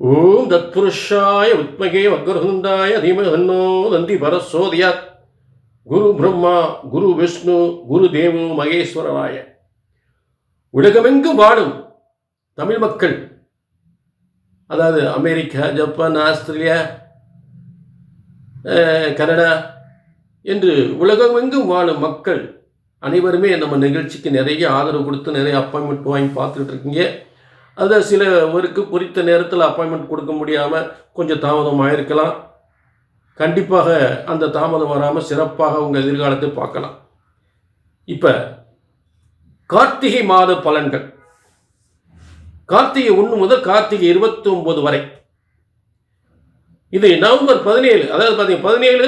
ஓம் தத்புருஷாய உத்மகே வக்ரகுந்தாய தீமகன்னோ தந்தி பரசோதியாத் குரு பிரம்மா குரு விஷ்ணு குரு தேவோ மகேஸ்வரராய உலகமெங்கும் வாடும் தமிழ் மக்கள் அதாவது அமெரிக்கா ஜப்பான் ஆஸ்திரேலியா கனடா என்று உலகமெங்கும் வாழும் மக்கள் அனைவருமே நம்ம நிகழ்ச்சிக்கு நிறைய ஆதரவு கொடுத்து நிறைய அப்பாயின்மெண்ட் வாங்கி பார்த்துக்கிட்டு இருக்கீங்க. அதை சிலவருக்கு குறித்த நேரத்தில் அப்பாயின்மெண்ட் கொடுக்க முடியாமல் கொஞ்சம் தாமதம் ஆயிருக்கலாம் கண்டிப்பாக அந்த தாமதம் வராமல் சிறப்பாக உங்கள் எதிர்காலத்தை பார்க்கலாம். இப்போ கார்த்திகை மாத பலன்கள். கார்த்திகை ஒன்று முதல் கார்த்திகை இருபத்தி ஒன்பது வரை. இது நவம்பர் பதினேழு அதாவது பார்த்தீங்கன்னா பதினேழு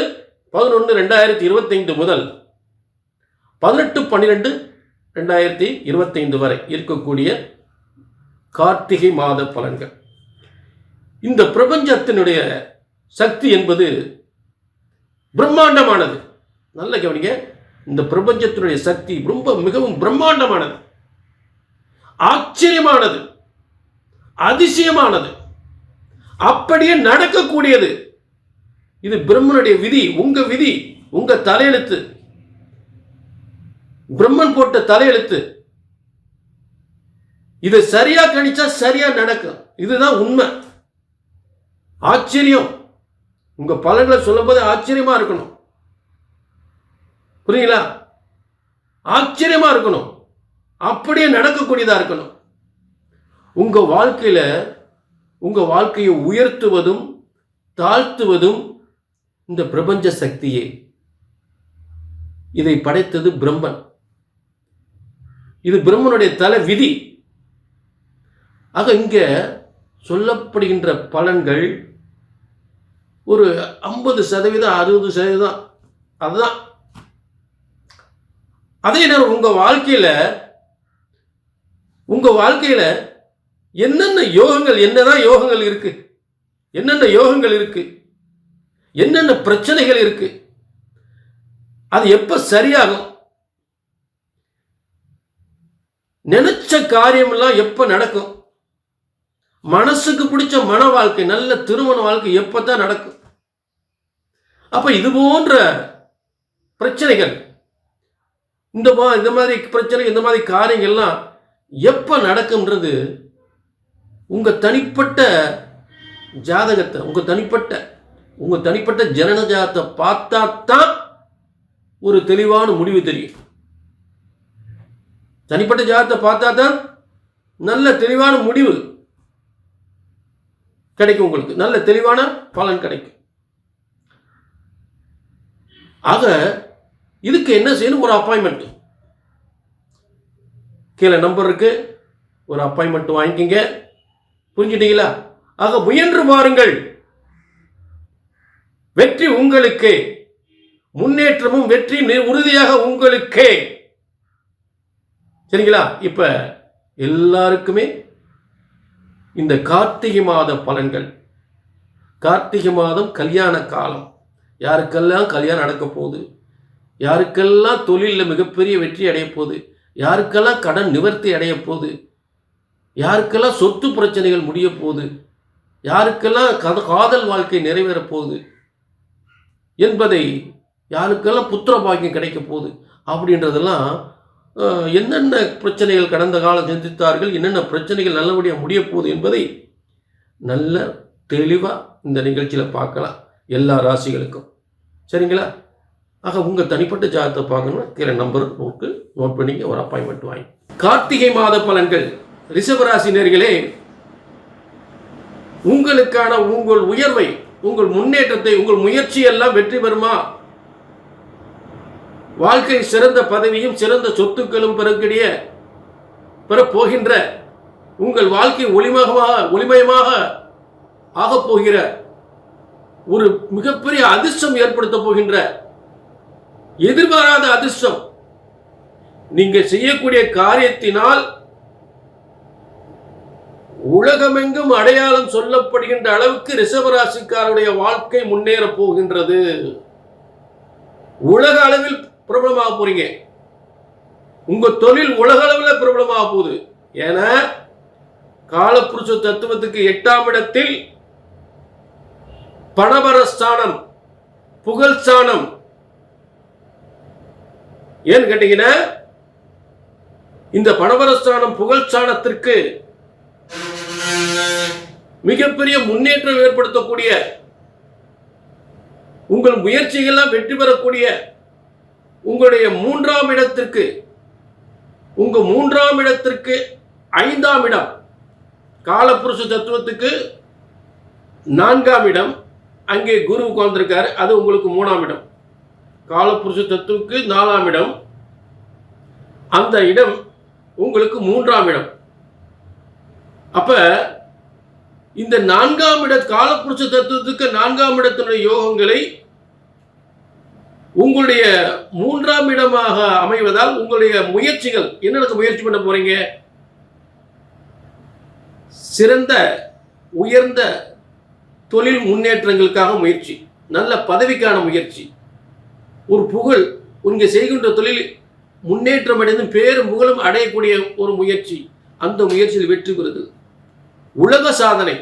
பதினொன்று ரெண்டாயிரத்தி இருபத்தைந்து முதல் பதினெட்டு பன்னிரெண்டு ரெண்டாயிரத்தி இருபத்தைந்து வரை இருக்கக்கூடிய கார்த்திகை மாத பலன்கள். இந்த பிரபஞ்சத்தினுடைய சக்தி என்பது பிரம்மாண்டமானது. நல்ல கவனிங்க. இந்த பிரபஞ்சத்தினுடைய சக்தி ரொம்ப மிகவும் பிரம்மாண்டமானது. ஆச்சரியமானது. அதிசயமானது. அப்படியே நடக்கக்கூடியது. இது பிரம்மனுடைய விதி உங்க விதி உங்க தலையெழுத்து. பிரம்மன் போட்ட தலையெழுத்து. இதை சரியா கணிச்சா சரியா நடக்கும். இதுதான் உண்மை. ஆச்சரியம். உங்க பலன்களை சொல்லும்போது ஆச்சரியமா இருக்கணும். புரியுங்களா ஆச்சரியமா இருக்கணும். அப்படியே நடக்கக்கூடியதா இருக்கணும். உங்க வாழ்க்கையில உங்க வாழ்க்கையை உயர்த்துவதும் தாழ்த்துவதும் இந்த பிரபஞ்ச சக்தியே. இதை படைத்தது பிரம்மன். இது பிரம்மனுடைய தலை விதி. ஆக இங்கே சொல்லப்படுகின்ற பலன்கள் ஒரு ஐம்பது சதவீதம் அறுபது சதவீதம் அதுதான். அதே நேரம் உங்கள் வாழ்க்கையில் உங்கள் வாழ்க்கையில் என்னென்ன யோகங்கள் என்னதான் யோகங்கள் இருக்கு என்னென்ன யோகங்கள் இருக்கு என்னென்ன பிரச்சனைகள் இருக்கு அது எப்போ சரியாகும் நினைச்ச காரியமெல்லாம் எப்போ நடக்கும் மனசுக்கு பிடிச்ச மன வாழ்க்கை நல்ல திருமண வாழ்க்கை எப்பதான் நடக்கும்? அப்ப இது போன்ற பிரச்சனைகள் இந்த மா இந்த மாதிரி பிரச்சனை இந்த மாதிரி காரியங்கள்லாம் எப்ப நடக்கும்ன்றது உங்க தனிப்பட்ட ஜாதகத்தை உங்க தனிப்பட்ட உங்க தனிப்பட்ட ஜனன ஜாதத்தை பார்த்தா தான் ஒரு தெளிவான முடிவு தெரியும். தனிப்பட்ட ஜாதத்தை பார்த்தா தான் நல்ல தெளிவான முடிவு கிடைக்கும் உங்களுக்கு. நல்ல தெளிவான பலன் கிடைக்கும். ஆக இதுக்கு என்ன செய்யணும்? ஒரு அப்பாயின்மெண்ட் கீழே நம்பர் இருக்கு. ஒரு அப்பாயின்மெண்ட் வாங்கிக்கிங்க. புரிஞ்சுட்டீங்களா? ஆக முயன்று பாருங்கள் வெற்றி உங்களுக்கு. முன்னேற்றமும் வெற்றி நி- உறுதியாக உங்களுக்கே. சரிங்களா? இப்ப எல்லாருக்குமே இந்த கார்த்திகை மாத பலன்கள். கார்த்திகை மாதம் கல்யாண காலம். யாருக்கெல்லாம் கல்யாணம் நடக்க போகுது? யாருக்கெல்லாம் தொழிலில் மிகப்பெரிய வெற்றி அடைய போகுது? யாருக்கெல்லாம் கடன் நிவர்த்தி அடைய போகுது? யாருக்கெல்லாம் சொத்து பிரச்சனைகள் முடிய போகுது? யாருக்கெல்லாம் கத காதல் வாழ்க்கை நிறைவேறப் போகுது? என்பதை யாருக்கெல்லாம் புத்திர பாக்கியம் கிடைக்க போகுது? அப்படின்றதெல்லாம் என்னென்ன பிரச்சனைகள் கடந்த காலம் சந்தித்தார்கள் என்னென்ன பிரச்சனைகள் நல்லபடியாக முடிய போகுது என்பதை நல்ல தெளிவாக இந்த நிகழ்ச்சியில் பார்க்கலாம் எல்லா ராசிகளுக்கும். சரிங்களா? ஆக உங்கள் தனிப்பட்ட ஜாதகத்தை பார்க்கணும்னா கீழே நம்பர் போட்டு நோட் பண்ணிங்க ஒரு அப்பாயின்மெண்ட் வாங்கி. கார்த்திகை மாத பலன்கள். ரிஷபராசினியர்களே உங்களுக்கான உங்கள் உயர்வை உங்கள் முன்னேற்றத்தை உங்கள் முயற்சி எல்லாம் வெற்றி பெறுமா? வாழ்க்கை சிறந்த பதவியும் சிறந்த சொத்துக்களும் பெறக்கூடிய பெறப்போகின்ற உங்கள் வாழ்க்கை ஒளிமகமாக ஒளிமயமாக ஆகப் போகிற ஒரு மிகப்பெரிய அதிர்ஷ்டம் ஏற்படுத்த போகின்ற எதிர்பாராத அதிர்ஷ்டம். நீங்க செய்யக்கூடிய காரியத்தினால் உலகமெங்கும் அடையாளம் சொல்லப்படுகின்ற அளவுக்கு ரிஷபராசிக்காரருடைய வாழ்க்கை முன்னேற போகின்றது. உலக அளவில் பிரபலமாக போறீங்க. உங்க தொழில் உலக அளவில் பிரபலமாக போகுது. ஏன்னா காலப்புருஷ தத்துவத்துக்கு எட்டாம் இடத்தில் பணபரஸ்தானம் புகழ்ஸ்தானம் ஏன்னு கேட்டீங்கன்னா இந்த பணபரஸ்தானம் புகழ்ச்சானத்திற்கு மிகப்பெரிய முன்னேற்றம் ஏற்படுத்தக்கூடிய உங்கள் முயற்சிகள்லாம் வெற்றி பெறக்கூடிய உங்களுடைய மூன்றாம் இடத்திற்கு உங்க மூன்றாம் இடத்திற்கு ஐந்தாம் இடம் காலப்புருஷ தத்துவத்துக்கு நான்காம் இடம் அங்கே குரு உட்கார்ந்துருக்காரு அது உங்களுக்கு மூணாம் இடம். காலப்புருஷ தத்துவுக்கு நாலாம் இடம் அந்த இடம் உங்களுக்கு மூன்றாம் இடம். அப்ப இந்த நான்காம் இட காலப்புருஷ தத்துவத்துக்கு நான்காம் இடத்தினுடைய யோகங்களை உங்களுடைய மூன்றாம் இடமாக அமைவதால் உங்களுடைய முயற்சிகள் என்னென்ன முயற்சி பண்ண போறீங்க? சிறந்த உயர்ந்த தொழில் முன்னேற்றங்களுக்காக முயற்சி நல்ல பதவிக்கான முயற்சி. ஒரு புகழ் இங்கே செய்கின்ற தொழில் முன்னேற்றம் அடைந்து பேரும் புகழும் அடையக்கூடிய ஒரு முயற்சி. அந்த முயற்சியில் வெற்றி பெறுது உலக சாதனை.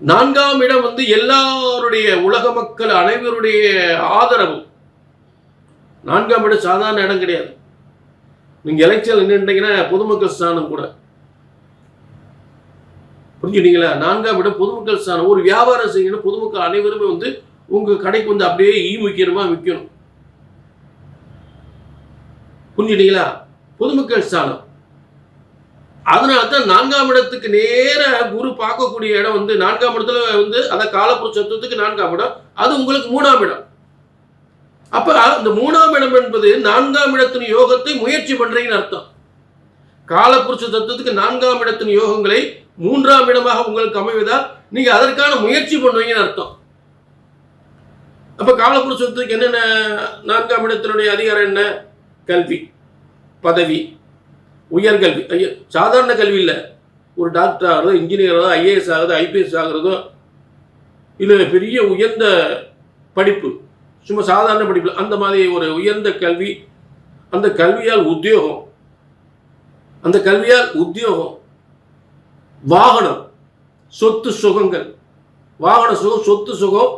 நான்காம் இடம் வந்து எல்லாருடைய உலக மக்கள் அனைவருடைய ஆதரவு. நான்காம் இடம் சாதாரண இடம் கிடையாது. நீங்க எலெக்ஷன் நின்றுட்டீங்கன்னா பொதுமக்கள் ஸ்தானம் கூட. புரிஞ்சுட்டீங்களா நான்காம் இடம் பொதுமக்கள் ஸ்தானம். ஒரு வியாபாரம் செய்யணும் பொதுமக்கள் அனைவருமே வந்து உங்க கடைக்கு வந்து அப்படியே ஈ முக்கியமா விற்கணும். புரிஞ்சுட்டீங்களா பொதுமக்கள் ஸ்தானம். அதனால தான் நான்காம் இடத்துக்கு நேர குரு பார்க்கக்கூடிய இடம் வந்து நான்காம் இடத்துல வந்து அந்த காலப்புற சத்துவத்துக்கு நான்காம் இடம். அது உங்களுக்கு மூணாம் இடம். அப்ப இந்த மூணாம் இடம் என்பது நான்காம் இடத்தின் யோகத்தை முயற்சி பண்றீங்கன்னு அர்த்தம். காலப்புருஷ தத்துவத்துக்கு நான்காம் இடத்தின் யோகங்களை மூன்றாம் இடமாக உங்களுக்கு அமைவதால் நீங்க அதற்கான முயற்சி பண்ணுவீங்கன்னு அர்த்தம். அப்ப காலப்புருஷத்துக்கு என்னென்ன நான்காம் இடத்தினுடைய அதிகாரம் என்ன? கல்வி பதவி உயர்கல்வி ஐயோ சாதாரண கல்வி இல்லை. ஒரு டாக்டர் ஆகிறதோ இன்ஜினியர் ஆகிறதோ ஐஏஎஸ் ஆகிறதோ ஐபிஎஸ் ஆகிறதோ இல்லை பெரிய உயர்ந்த படிப்பு. சும்மா சாதாரண படிப்பு அந்த மாதிரி ஒரு உயர்ந்த கல்வி அந்த கல்வியால் உத்தியோகம் அந்த கல்வியால் உத்தியோகம் வாகனம் சொத்து சுகங்கள். வாகன சுகம் சொத்து சுகம்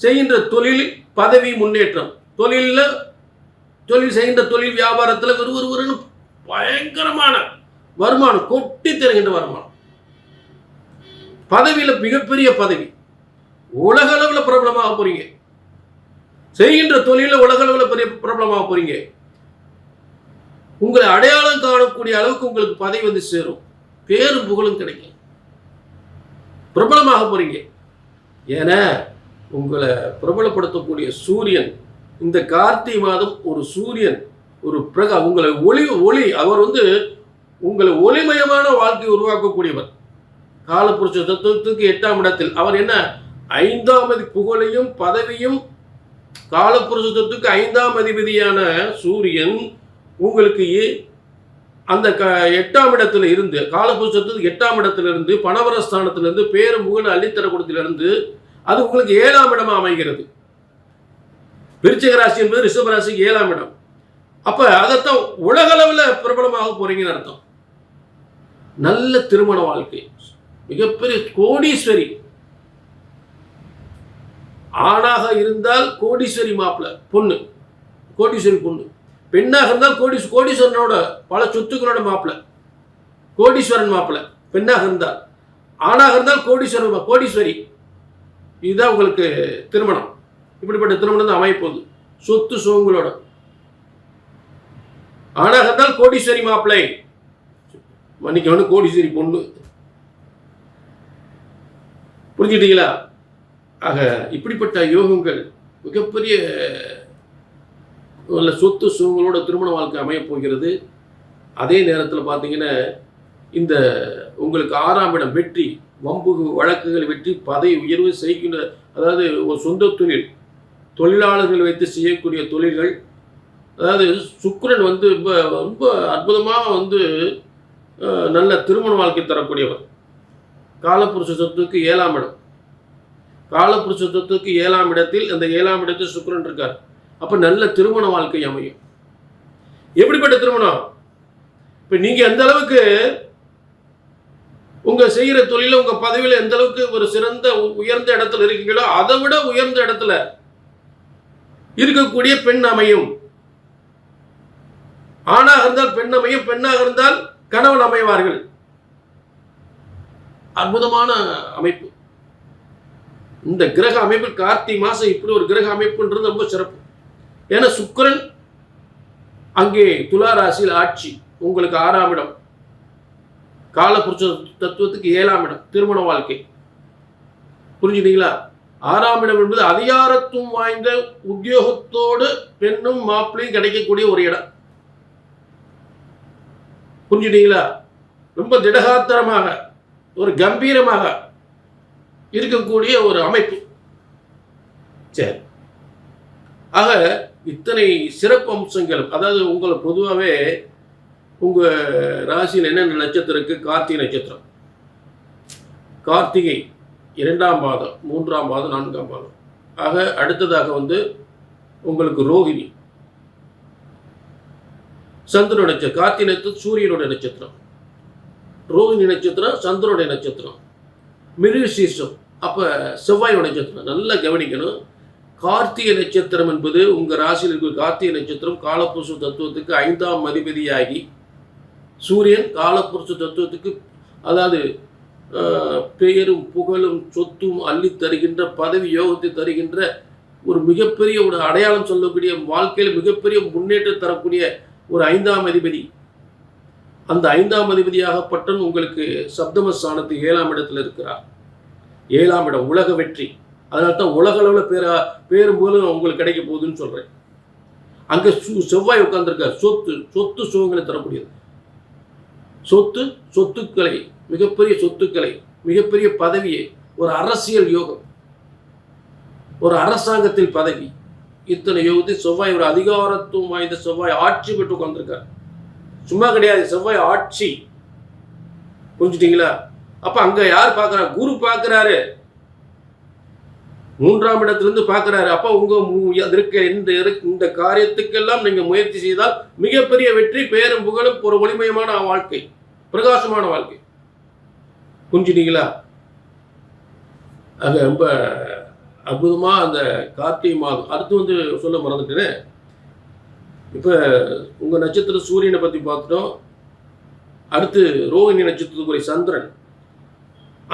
செய்கின்ற தொழில் பதவி முன்னேற்றம். தொழிலில் தொழில் செய்கின்ற தொழில் வியாபாரத்தில் ஒரு ஒரு பயங்கரமான வருமானம் கொட்டி தருகின்ற வருமானம். பதவியில் மிகப்பெரிய பதவி. உலக அளவில் பிரபலமாக போறீங்க. செய்கின்ற தொழிலில் உலக அளவில் பெரிய பிரபலமாக போறீங்க. உங்களை அடையாளம் காணக்கூடிய அளவுக்கு உங்களுக்கு பதவி வந்து சேரும். பேரும் புகழும் கிடைக்கும். பிரபலமாக போறீங்க. ஏன்னா உங்களை பிரபலப்படுத்தக்கூடிய சூரியன் இந்த கார்த்திகை மாதம் ஒரு சூரியன். ஒரு பிரகா உங்களை ஒளி ஒளி அவர் வந்து உங்களை ஒளிமயமான வாழ்க்கை உருவாக்கக்கூடியவர். காலப்புருஷ தத்துவத்துக்கு எட்டாம் இடத்தில். அவர் என்ன? ஐந்தாம் புகழையும் பதவியும் காலப்புருஷ தத்துவத்துக்கு ஐந்தாம் அதிபதியான சூரியன் உங்களுக்கு அந்த க எட்டாம் இடத்துல இருந்து காலபுருஷத்துக்கு எட்டாம் இடத்துல இருந்து பணவரஸ்தானத்திலிருந்து பேரும் புகழ் அள்ளித்தரக்கூடத்திலிருந்து அது உங்களுக்கு ஏழாம் இடமாக அமைகிறது. விருச்சிக ராசி என்பது ரிஷபராசிக்கு ஏழாம் இடம். அப்ப அதைத்தான் உலகளவில் பிரபலமாக போறீங்கன்னு அர்த்தம். நல்ல திருமண வாழ்க்கை. மிகப்பெரிய கோடீஸ்வரி. ஆணாக இருந்தால் கோடீஸ்வரி மாப்பிள பொண்ணு. கோடீஸ்வரி பொண்ணு. பெண்ணாக இருந்தால் கோடி கோடீஸ்வரனோட பல சொத்துக்களோட மாப்பிள. கோடீஸ்வரன் மாப்பிள பெண்ணாக இருந்தால். ஆணாக இருந்தால் கோடீஸ்வரன் கோடீஸ்வரி. இதுதான் உங்களுக்கு திருமணம். இப்படிப்பட்ட திருமணம் தான் அமையப்போகுது. சொத்து சோங்களோட ஆணாக இருந்தால் கோடீஸ்வரி மாப்பிள்ளை. மன்னிக்க வந்து கோடீஸ்வரி பொண்ணு. புரிஞ்சுட்டீங்களா ஆக இப்படிப்பட்ட யோகங்கள் மிகப்பெரிய நல்ல சொத்து சுகங்களோட திருமண வாழ்க்கை அமையப் போகிறது. அதே நேரத்தில் பார்த்தீங்கன்னா இந்த உங்களுக்கு ஆறாம் இடம் வெற்றி வம்பு வழக்குகள் வெற்றி பதவி உயர்வு செய்கின்ற அதாவது ஒரு சொந்த தொழில் தொழிலாளர்கள் வைத்து செய்யக்கூடிய தொழில்கள் அதாவது சுக்கரன் வந்து ரொம்ப ரொம்ப அற்புதமாக வந்து நல்ல திருமண வாழ்க்கை தரக்கூடியவர். காலப்புருஷ சொத்துக்கு ஏழாம் இடம். காலப்புருஷ சொத்துக்கு ஏழாம் இடத்தில் அந்த ஏழாம் இடத்தில் சுக்கரன் இருக்கார். அப்போ நல்ல திருமண வாழ்க்கை அமையும். எப்படிப்பட்ட திருமணம்? இப்போ நீங்கள் எந்த அளவுக்கு உங்கள் செய்கிற தொழிலில் உங்கள் பதவியில் எந்த அளவுக்கு ஒரு சிறந்த உ- உயர்ந்த இடத்துல இருக்கீங்களோ அதை விட உயர்ந்த இடத்துல இருக்கக்கூடிய பெண் அமையும். ஆணாக இருந்தால் பெண் அமையும் பெண்ணாக இருந்தால் கணவன் அமைவார்கள். அற்புதமான அமைப்பு. இந்த கிரக அமைப்பு கார்த்திகை மாசம் இப்படி ஒரு கிரக அமைப்புன்றது ரொம்ப சிறப்பு. ஏன்னா சுக்கரன் அங்கே துலா ராசியில் ஆட்சி உங்களுக்கு ஆறாம் இடம். காலபுருஷ தத்துவத்துக்கு ஏழாம் இடம் திருமண வாழ்க்கை. புரிஞ்சுட்டீங்களா ஆறாம் இடம் என்பது அதிகாரத்துவம் வாய்ந்த உத்தியோகத்தோடு பெண்ணும் மாப்பிள்ளையும் கிடைக்கக்கூடிய ஒரு இடம். புரிஞ்சுட்டீங்களா ரொம்ப திடகாத்திரமாக ஒரு கம்பீரமாக இருக்கக்கூடிய ஒரு அமைப்பு. சரி. ஆக இத்தனை சிறப்பு அம்சங்கள் அதாவது உங்களை பொதுவாகவே உங்கள் ராசியில் என்னென்ன நட்சத்திரம் இருக்குது கார்த்திகை நட்சத்திரம். கார்த்திகை இரண்டாம் பாதம் மூன்றாம் பாதம் நான்காம் பாதம். ஆக அடுத்ததாக வந்து உங்களுக்கு ரோஹிணி சந்திரனுடைய நட்சத்திரம் கார்த்திகை நட்சத்திரம் சூரியனுடைய நட்சத்திரம். ரோஹிணி நட்சத்திரம் சந்திரனுடைய நட்சத்திரம். மிருகசீர்ஷம் அப்போ செவ்வாய் நட்சத்திரம். நல்லா கவனிக்கணும். கார்த்திகை நட்சத்திரம் என்பது உங்கள் ராசியில் இருக்கிற கார்த்திகை நட்சத்திரம் காலப்புருஷ தத்துவத்துக்கு ஐந்தாம் அதிபதியாகி சூரியன் காலப்புருஷ தத்துவத்துக்கு அதாவது பெயரும் புகழும் சொத்தும் அள்ளி தருகின்ற பதவி யோகத்தை தருகின்ற ஒரு மிகப்பெரிய ஒரு அடையாளம் சொல்லக்கூடிய வாழ்க்கையில் மிகப்பெரிய முன்னேற்றம் தரக்கூடிய ஒரு ஐந்தாம் அதிபதி. அந்த ஐந்தாம் அதிபதியாகப்பட்டன் உங்களுக்கு சப்தம ஸ்தானத்து ஏழாம் இடத்தில் இருக்கிறார். ஏழாம் இடம் உலக வெற்றி. அதனால தான் உலக அளவில் பேரா பேரும் மூலம் உங்களுக்கு கிடைக்க போகுதுன்னு சொல்கிறேன் அங்கே சு- செவ்வாய் உட்கார்ந்துருக்கார். சொத்து சொத்து சுகங்களை தரக்கூடியது. சொத்து சொத்துக்களை மிகப்பெரிய சொத்துக்களை மிகப்பெரிய பதவியை ஒரு அரசியல் யோகம். ஒரு அரசாங்கத்தில் பதவி. இத்தனை யோகத்தை செவ்வாய் ஒரு அதிகாரத்துவம் வாய்ந்த செவ்வாய் ஆட்சி பெற்று உட்காந்துருக்கார் சும்மா கிடையாது செவ்வாய் ஆட்சி. புரிஞ்சுட்டீங்களா? அப்ப அங்க யார் பார்க்கறா? குரு பார்க்கறாரு. மூன்றாம் இடத்திலிருந்து பார்க்கறாரு. அப்ப உங்க இருக்க இந்த இந்த காரியத்துக்கெல்லாம் நீங்க முயற்சி செய்தால் மிகப்பெரிய வெற்றி பேரும் புகழும் ஒரு ஒளிமயமான வாழ்க்கை பிரகாசமான வாழ்க்கை. புரிஞ்சுட்டீங்களா? அது ரொம்ப அற்புதமாக அந்த கார்த்திகை மாதம் அடுத்து வந்து சொல்ல மறந்துட்டேன். இப்போ உங்கள் நட்சத்திர சூரியனை பற்றி பார்த்துட்டோம். அடுத்து ரோகிணி நட்சத்திரத்துக்குரிய சந்திரன்.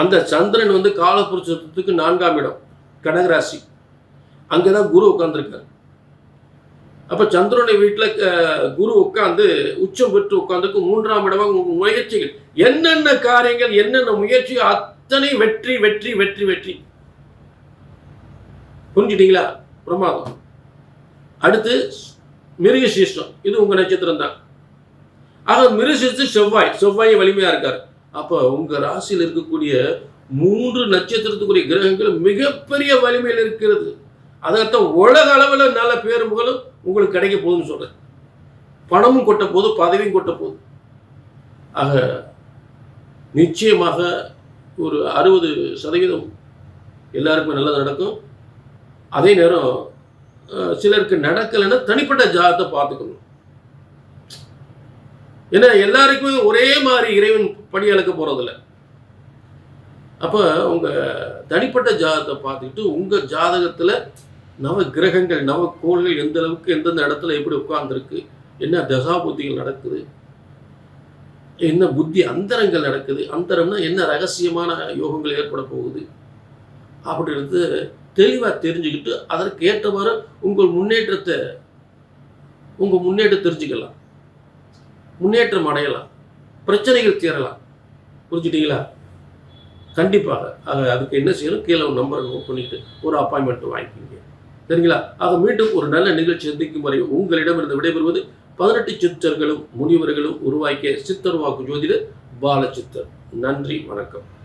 அந்த சந்திரன் வந்து காலப்புருஷத்துக்கு நான்காம் இடம் கடகராசி. அங்கே தான் குரு உட்காந்துருக்காரு அப்போ சந்திரனுடைய வீட்டில் குரு உட்காந்து உச்சம் பெற்று உட்காந்துக்கு மூன்றாம் இடமாக உங்கள் முயற்சிகள். என்னென்ன காரியங்கள் என்னென்ன முயற்சி அத்தனை வெற்றி வெற்றி வெற்றி வெற்றி. புரிஞ்சுட்டீங்களா பிரமாதம். அடுத்து மிருகசீஷ்டம். இது உங்கள் நட்சத்திரம் தான் ஆக மிருகசீஷ்டம் செவ்வாய். செவ்வாய் வலிமையாக இருக்கார். அப்போ உங்கள் ராசியில் இருக்கக்கூடிய மூன்று நட்சத்திரத்துக்குரிய கிரகங்கள் மிகப்பெரிய வலிமையில் இருக்கிறது. அதைத்தான் உலக அளவில் நல்ல பேரும்புகளும் உங்களுக்கு கிடைக்க போகுதுன்னு சொல்கிறேன் பணமும் கொட்ட போது பதவியும் கொட்ட போது ஆக நிச்சயமாக ஒரு அறுபது சதவீதம் எல்லாருக்குமே நல்லது நடக்கும். அதே நேரம் சிலருக்கு நடக்கலைன்னா தனிப்பட்ட ஜாதத்தை பார்த்துக்கணும். ஏன்னா எல்லாருக்குமே ஒரே மாதிரி இறைவன் படி அளக்க போகிறதில்ல அப்போ உங்கள் தனிப்பட்ட ஜாதகத்தை பார்த்துக்கிட்டு உங்கள் ஜாதகத்தில் நவ கிரகங்கள் நவ கோள்கள் எந்த அளவுக்கு எந்தெந்த இடத்துல எப்படி உட்கார்ந்துருக்கு என்ன தசாபுத்திகள் நடக்குது என்ன புத்தி அந்தரங்கள் நடக்குது அந்தரம்னா என்ன ரகசியமான யோகங்கள் ஏற்பட போகுது அப்படின்றது தெளிவாக தெரிஞ்சுக்கிட்டு அதற்கு ஏற்றவாறு உங்கள் முன்னேற்றத்தை உங்கள் முன்னேற்றம் தெரிஞ்சுக்கலாம். முன்னேற்றம் அடையலாம். பிரச்சனைகள் தீரலாம். புரிஞ்சுட்டிங்களா? கண்டிப்பாக. ஆக அதுக்கு என்ன செய்யணும்? கீழே ஒரு நம்பரை நோட் பண்ணிட்டு ஒரு அப்பாயின்மெண்ட் வாங்கிக்கிங்க. சரிங்களா? ஆக மீண்டும் ஒரு நல்ல நிகழ்ச்சி சந்திக்கும் வரை உங்களிடமிருந்து விடைபெறுவது பதினெட்டு சித்தர்களும் முனிவர்களும் உருவாக்கிய சித்தர் வாக்கு ஜோதிடர் பாலச்சித்தர். நன்றி வணக்கம்.